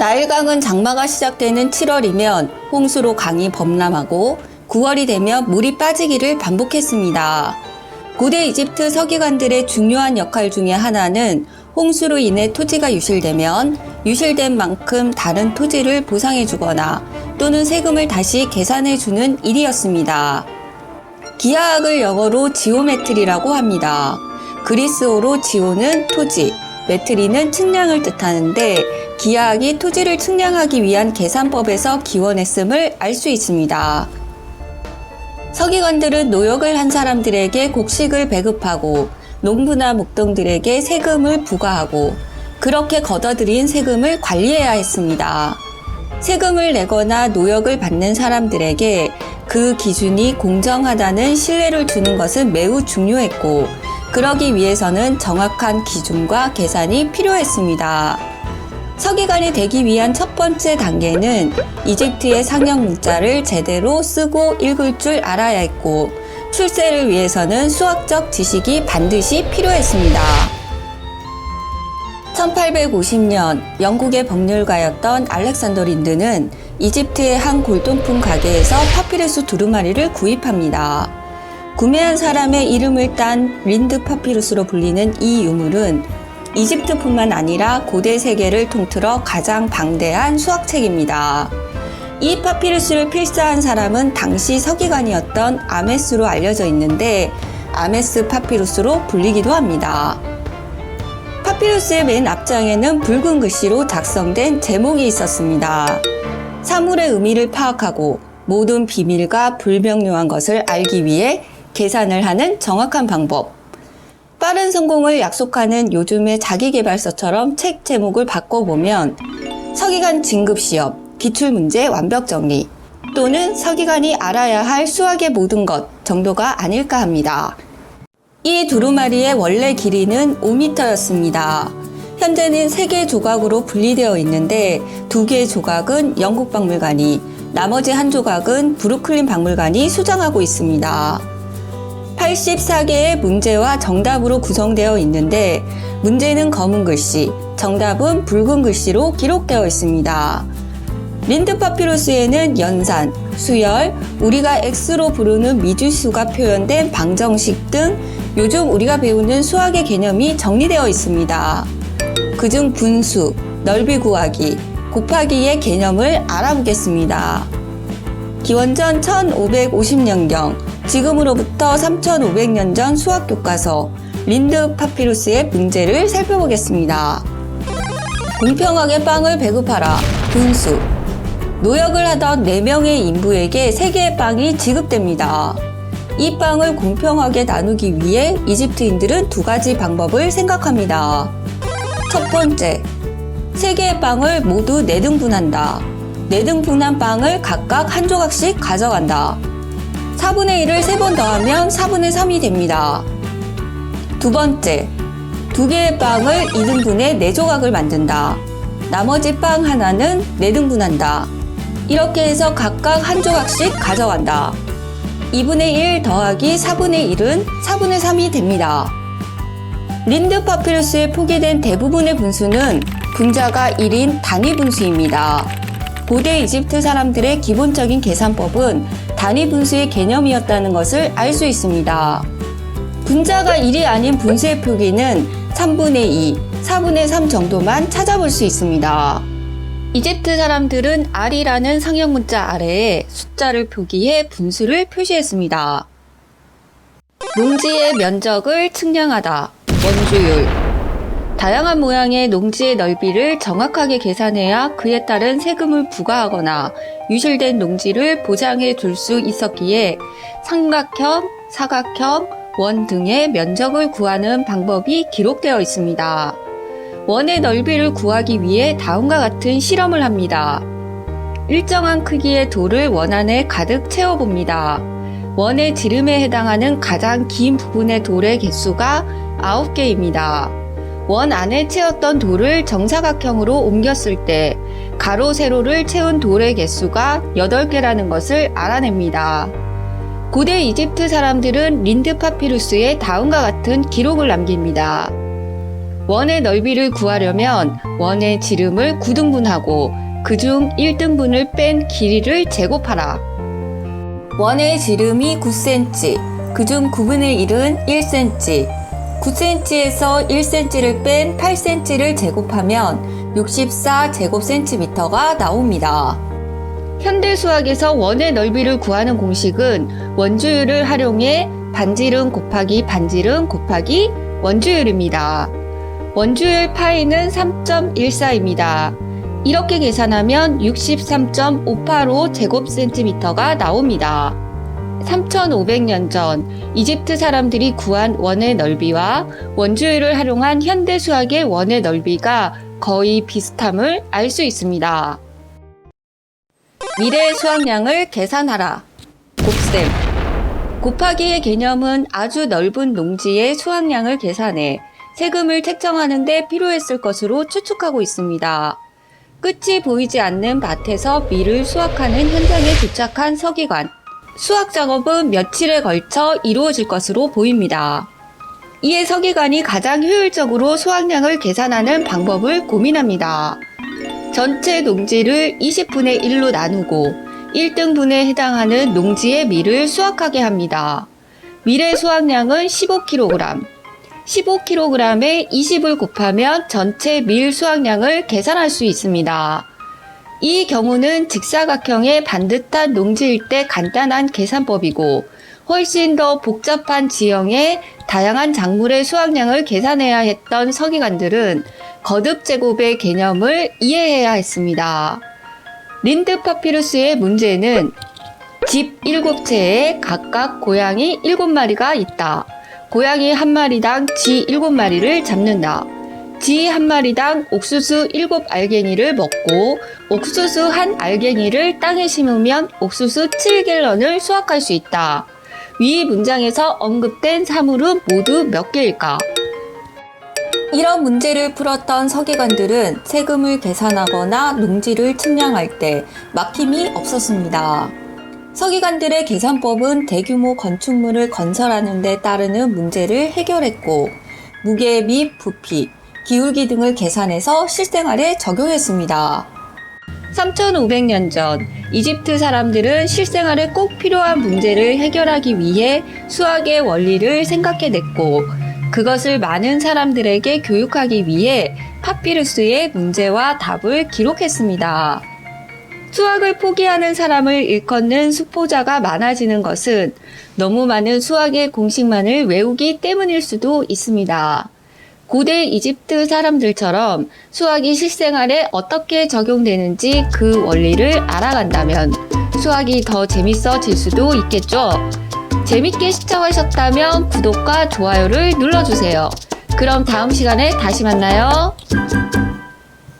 나일강은 장마가 시작되는 7월이면 홍수로 강이 범람하고 9월이 되면 물이 빠지기를 반복했습니다. 고대 이집트 서기관들의 중요한 역할 중에 하나는 홍수로 인해 토지가 유실되면 유실된 만큼 다른 토지를 보상해 주거나 또는 세금을 다시 계산해 주는 일이었습니다. 기하학을 영어로 지오메트리라고 합니다. 그리스어로 지오는 토지, 메트리는 측량을 뜻하는데 기하학이 토지를 측량하기 위한 계산법에서 기원했음을 알 수 있습니다. 서기관들은 노역을 한 사람들에게 곡식을 배급하고 농부나 목동들에게 세금을 부과하고 그렇게 걷어들인 세금을 관리해야 했습니다. 세금을 내거나 노역을 받는 사람들에게 그 기준이 공정하다는 신뢰를 주는 것은 매우 중요했고, 그러기 위해서는 정확한 기준과 계산이 필요했습니다. 서기관이 되기 위한 첫 번째 단계는 이집트의 상형 문자를 제대로 쓰고 읽을 줄 알아야 했고, 출세를 위해서는 수학적 지식이 반드시 필요했습니다. 1850년 영국의 법률가였던 알렉산더 린드는 이집트의 한 골동품 가게에서 파피루스 두루마리를 구입합니다. 구매한 사람의 이름을 딴 린드 파피루스로 불리는 이 유물은 이집트뿐만 아니라 고대 세계를 통틀어 가장 방대한 수학책입니다. 이 파피루스를 필사한 사람은 당시 서기관이었던 아메스로 알려져 있는데 아메스 파피루스로 불리기도 합니다. 파피루스의 맨 앞장에는 붉은 글씨로 작성된 제목이 있었습니다. 사물의 의미를 파악하고 모든 비밀과 불명료한 것을 알기 위해 계산을 하는 정확한 방법. 빠른 성공을 약속하는 요즘의 자기개발서처럼 책 제목을 바꿔보면 서기관 진급시험, 기출문제 완벽 정리 또는 서기관이 알아야 할 수학의 모든 것 정도가 아닐까 합니다. 이 두루마리의 원래 길이는 5m였습니다. 현재는 3개 조각으로 분리되어 있는데 두 개의 조각은 영국 박물관이 나머지 한 조각은 브루클린 박물관이 수장하고 있습니다. 84개의 문제와 정답으로 구성되어 있는데 문제는 검은 글씨, 정답은 붉은 글씨로 기록되어 있습니다. 린드 파피루스에는 연산, 수열, 우리가 X로 부르는 미주수가 표현된 방정식 등 요즘 우리가 배우는 수학의 개념이 정리되어 있습니다. 그중 분수, 넓이 구하기, 곱하기의 개념을 알아보겠습니다. 기원전 1550년경, 지금으로부터 3500년 전 수학 교과서 린드 파피루스의 문제를 살펴보겠습니다. 공평하게 빵을 배급하라. 분수. 노역을 하던 4명의 인부에게 3개의 빵이 지급됩니다. 이 빵을 공평하게 나누기 위해 이집트인들은 두 가지 방법을 생각합니다. 첫 번째, 3개의 빵을 모두 4등분한다. 4등분한 빵을 각각 한 조각씩 가져간다. 4분의 1을 3번 더하면 4분의 3이 됩니다. 두 번째, 두 개의 빵을 2등분해 4조각을 만든다. 나머지 빵 하나는 4등분한다. 이렇게 해서 각각 한 조각씩 가져간다. 2분의 1 더하기 4분의 1은 4분의 3이 됩니다. 린드 파피루스에 표기된 대부분의 분수는 분자가 1인 단위 분수입니다. 고대 이집트 사람들의 기본적인 계산법은 단위 분수의 개념이었다는 것을 알 수 있습니다. 분자가 1이 아닌 분수의 표기는 3분의 2, 4분의 3 정도만 찾아볼 수 있습니다. 이집트 사람들은 R이라는 상형 문자 아래에 숫자를 표기해 분수를 표시했습니다. 농지의 면적을 측량하다. 원주율. 다양한 모양의 농지의 넓이를 정확하게 계산해야 그에 따른 세금을 부과하거나 유실된 농지를 보장해 줄 수 있었기에 삼각형, 사각형, 원 등의 면적을 구하는 방법이 기록되어 있습니다. 원의 넓이를 구하기 위해 다음과 같은 실험을 합니다. 일정한 크기의 돌을 원 안에 가득 채워봅니다. 원의 지름에 해당하는 가장 긴 부분의 돌의 개수가 9개입니다. 원 안에 채웠던 돌을 정사각형으로 옮겼을 때 가로, 세로를 채운 돌의 개수가 8개라는 것을 알아냅니다. 고대 이집트 사람들은 린드 파피루스에 다음과 같은 기록을 남깁니다. 원의 넓이를 구하려면 원의 지름을 9등분하고 그중 1등분을 뺀 길이를 제곱하라. 원의 지름이 9cm, 그중 9분의 1은 1cm, 9cm에서 1cm를 뺀 8cm를 제곱하면 64제곱cm가 나옵니다. 현대 수학에서 원의 넓이를 구하는 공식은 원주율을 활용해 반지름 곱하기 반지름 곱하기 원주율입니다. 원주율 파이는 3.14입니다. 이렇게 계산하면 63.585 제곱센티미터가 나옵니다. 3,500년 전 이집트 사람들이 구한 원의 넓이와 원주율을 활용한 현대 수학의 원의 넓이가 거의 비슷함을 알 수 있습니다. 미래 수확량을 계산하라. 곱셈. 곱하기의 개념은 아주 넓은 농지의 수확량을 계산해 세금을 책정하는 데 필요했을 것으로 추측하고 있습니다. 끝이 보이지 않는 밭에서 밀을 수확하는 현장에 도착한 서기관. 수확 작업은 며칠에 걸쳐 이루어질 것으로 보입니다. 이에 서기관이 가장 효율적으로 수확량을 계산하는 방법을 고민합니다. 전체 농지를 20분의 1로 나누고 1등분에 해당하는 농지의 밀을 수확하게 합니다. 밀의 수확량은 15kg. 15kg에 20을 곱하면 전체 밀 수확량을 계산할 수 있습니다. 이 경우는 직사각형의 반듯한 농지일 때 간단한 계산법이고 훨씬 더 복잡한 지형의 다양한 작물의 수확량을 계산해야 했던 서기관들은 거듭 제곱의 개념을 이해해야 했습니다. 린드 파피루스의 문제는 집 7채에 각각 고양이 7마리가 있다. 고양이 한 마리당 쥐 7마리를 잡는다. 쥐 한 마리당 옥수수 7 알갱이를 먹고 옥수수 한 알갱이를 땅에 심으면 옥수수 7갤런을 수확할 수 있다. 위 문장에서 언급된 사물은 모두 몇 개일까? 이런 문제를 풀었던 서기관들은 세금을 계산하거나 농지를 측량할 때 막힘이 없었습니다. 서기관들의 계산법은 대규모 건축물을 건설하는 데 따르는 문제를 해결했고 무게 및 부피, 기울기 등을 계산해서 실생활에 적용했습니다. 3500년 전 이집트 사람들은 실생활에 꼭 필요한 문제를 해결하기 위해 수학의 원리를 생각해냈고 그것을 많은 사람들에게 교육하기 위해 파피루스의 문제와 답을 기록했습니다. 수학을 포기하는 사람을 일컫는 수포자가 많아지는 것은 너무 많은 수학의 공식만을 외우기 때문일 수도 있습니다. 고대 이집트 사람들처럼 수학이 실생활에 어떻게 적용되는지 그 원리를 알아간다면 수학이 더 재밌어질 수도 있겠죠. 재밌게 시청하셨다면 구독과 좋아요를 눌러주세요. 그럼 다음 시간에 다시 만나요.